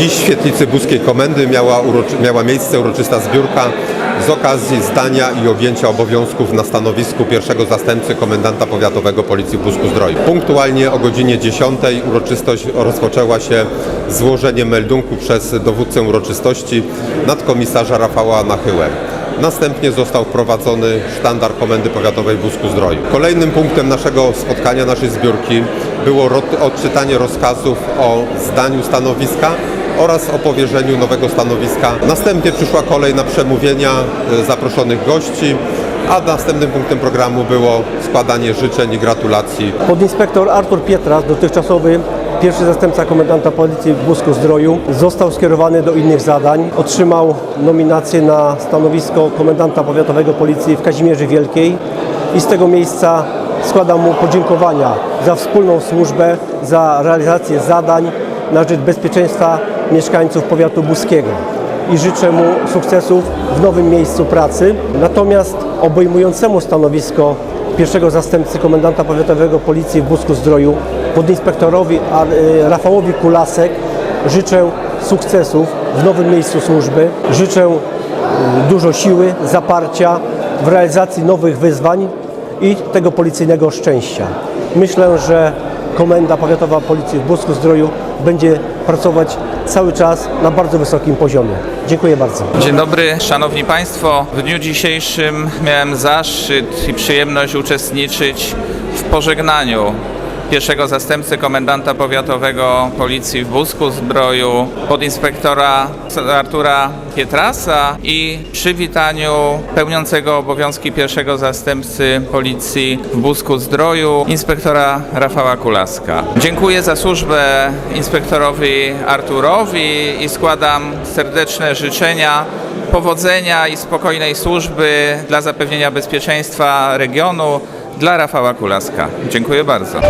Dziś w świetlicy Buskiej Komendy miała, uroczy, miała miejsce uroczysta zbiórka z okazji zdania i objęcia obowiązków na stanowisku pierwszego zastępcy komendanta powiatowego Policji w Busku Zdroju. Punktualnie o godzinie 10 uroczystość rozpoczęła się złożeniem meldunku przez dowódcę uroczystości nadkomisarza Rafała Nachyłę. Następnie został wprowadzony sztandar Komendy Powiatowej w Busku Zdroju. Kolejnym punktem naszego spotkania, naszej zbiórki było odczytanie rozkazów o zdaniu stanowiska oraz o powierzeniu nowego stanowiska. Następnie przyszła kolej na przemówienia e, zaproszonych gości, a następnym punktem programu było składanie życzeń i gratulacji Podinspektor Artur Pietras, dotychczasowy pierwszy zastępca komendanta policji w Busku Zdroju, został skierowany do innych zadań. Otrzymał nominację na stanowisko komendanta powiatowego policji w Kazimierzy Wielkiej i z tego miejsca składam mu podziękowania za wspólną służbę, za realizację zadań na rzecz bezpieczeństwa mieszkańców powiatu buskiego i życzę mu sukcesów w nowym miejscu pracy. Natomiast obejmującemu stanowisko pierwszego zastępcy komendanta powiatowego policji w Busku Zdroju, podinspektorowi y, Rafałowi Kulasek życzę sukcesów w nowym miejscu służby. Życzę dużo siły, zaparcia w realizacji nowych wyzwań i tego policyjnego szczęścia. Myślę, że Komenda Powiatowa Policji w Busku Zdroju będzie pracować cały czas na bardzo wysokim poziomie. Dziękuję bardzo. Dzień dobry, szanowni państwo. W dniu dzisiejszym miałem zaszczyt i przyjemność uczestniczyć w pożegnaniu pierwszego zastępcy komendanta powiatowego policji w Busku Zdroju, podinspektora Artura Pietrasa i przywitaniu pełniącego obowiązki pierwszego zastępcy policji w Busku Zdroju, inspektora Rafała Kulaska. Dziękuję za służbę inspektorowi Arturowi i składam serdeczne życzenia powodzenia i spokojnej służby dla zapewnienia bezpieczeństwa regionu dla Rafała Kulaska. Dziękuję bardzo.